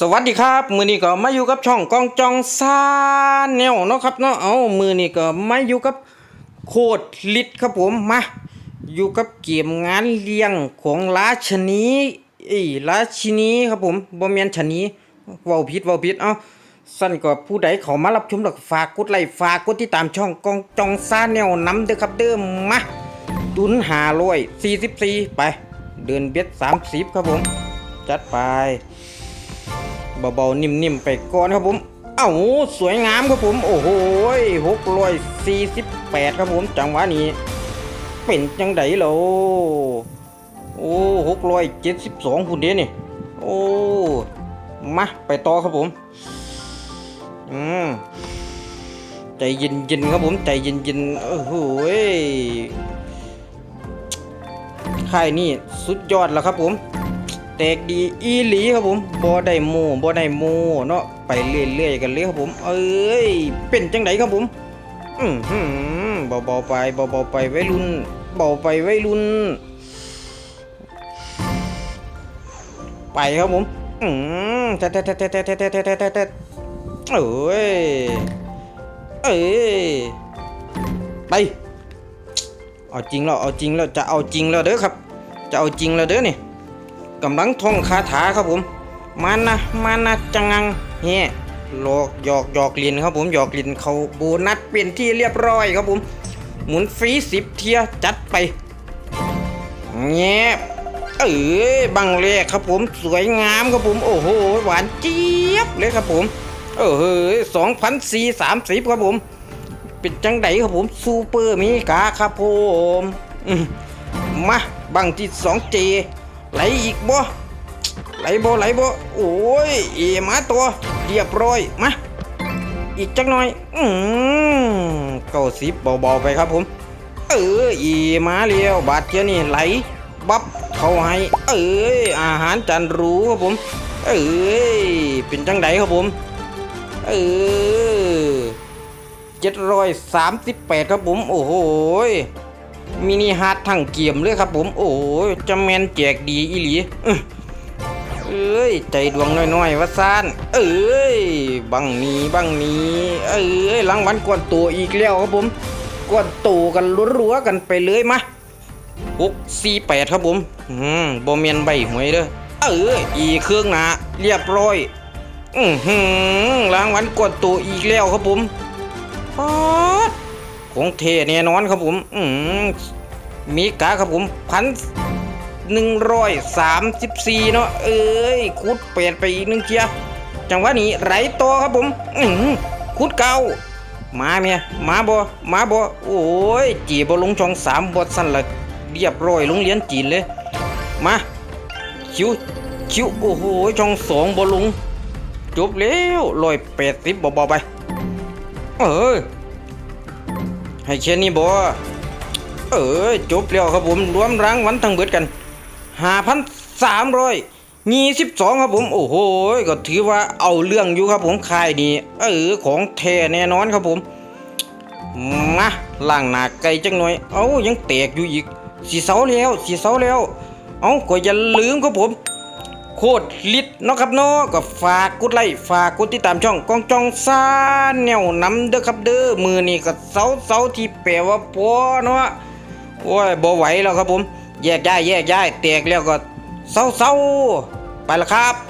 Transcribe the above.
สวัสดีครับ มือนี้ก็มาอยู่กับช่องกองจองซาแนวเนาะครับเนาะเอามือนี้ก็มาอยู่กับโคตรลิดครับผมมาอยู่กับเกมงานเลี้ยงของราชนีเอ้ราชินีครับผมบ่แม่นชนีเว้าผิดเว้าผิดเอ้าสั้นก็ผู้ใดเขามารับชมดอกฝากกดไลค์ฝากกดติดตามช่องกองจองซาแนวนำเด้อครับเด้อมาตุนหาร้อยสี่สิบสี่ไป เดินเบ็ดสามสิบครับผม จัดไป เบาๆนิ่มๆไปก่อนครับผม เอ้าสวยงามครับผม โอ้โหหกร้อยสี่สิบแปดครับผมจังหวะนี้ เป็นจังไดเหรอโอ้หกร้อยเจ็ดสิบสองคุณเดนี่ โอ้มาไปต่อครับผม อืมใจเย็นๆครับผมใจเย็นๆโอ้โหค่ายนี่สุดยอดแล้วครับผม แตกดีอีหลีครับผมบ่ได้โมบ่ได้โมเนาะไปเรื่อยๆกันเลยครับผม เอ้ยเป็นจังไดครับผมอือหือเบาๆไปเบาๆไปวัยรุ่นเบาไปไวัยรุ่นไปครับผมอืมแทะแทะแทะแทะแทะแทะแทะแทะแทะแทะแทะเอ้ยเอ้ยไปเอาจริงแล้วเอาจริงแล้วจะเอาจริงแล้วเด้อครับ จะเอาจริงแล้วเด้อนี่ กำลังท่องคาถาครับผมมานะมานะจังงังเฮ่หลอกหยอกหยอกลินครับผมหยอกลินเขาโบนัสเป็นที่เรียบร้อยครับผม หมุนฟรีสิบเทียจัดไปแงบเอ้ยบังเลกครับผมสวยงามครับผม โอ้โหหวานเจี๊ยบเลยครับผมเออเฮ้ยสองพันสี่สามสิบครับผมเป็นจังไดครับผมซูเปอร์มีกาครับผมมมาบังที่สองเจ ไหลอีกบ่ไหลบ่ไหลบ่โอ้ยเอมาตัวเรียบร้อยมาอีกจักหน่อยอืมเก้าสิบเบาๆไปครับผม เอออีมาเลี้ยวบาดเจ็บนี่ไหลบับเข้าให้ เอ้ยอาหารจานรู้ครับผม เอ้ยเป็นจังไดครับผมเออเจ็ดร้อยสามสิบแปดครับผม โอ้โหย มินิฮาร์ดทั้งเกียมเลยครับผม โอ้ยจะแมนแจกดีอีหลีเอ้ย ใจดวงน้อยๆวะซาน เอ้ย บังนี้บังนี้ เอ้ยรางวัลกวนตัวอีกแล้วครับผม กวนตัวกันรัวๆกันไปเลยมาหกสี่แปดครับผม อืมบอเมนใบหวยเด้อ เออ อีเครื่องหนาเรียบร้อย อือหือรางวัลกวนตัวอีกแล้วครับผมป๊อด ของเทแน่นอนครับผม อืมมีกาครับผมพันหนึ่งร้อยสามสิบสี่เนาะเอ้ยคุดเปลี่ยนไปอีกหนึ่งเทียจังหวะนี้ไหลต่อครับผม อืมคุดเก่ามาเมียมาบ่มาบ่โอ้ยจีบลงช่องสามบทสั้นละเรียบร้อยโรงเรียนจีนเลย มาคิวคิวโอ้โหช่องสองบลงจบแล้วร้อยแปดสิบเบาๆไป เออ ให้แค่นี้บ่เออจบแล้วครับผมรวมรางวัลทั้งเบิดกันห้าพันสามร้อยยี่สิบสองครับผม โอ้โหก็ถือว่าเอาเรื่องอยู่ครับผมคายนี้เออของแท้แน่นอนครับผมมาล่างหนาไกลจังหน่อย เอ้ายังแตกอยู่อีกสีเสาแล้วสีเสาแล้ว เอ้าก็อย่าลืมครับผม โคตรลิดเนาะครับเนาะก็ฝากกดไลค์ฝากกดติดตามช่องกองจองซาแนวนำเด้อครับเด้อมือนี่ก็เสาเสาที่แปลว่าพอเนาะโอ้ยบ่ไหวแล้วครับผม แยกย้ายแยกย้ายแตกแล้วก็เสาเสาไปละครับ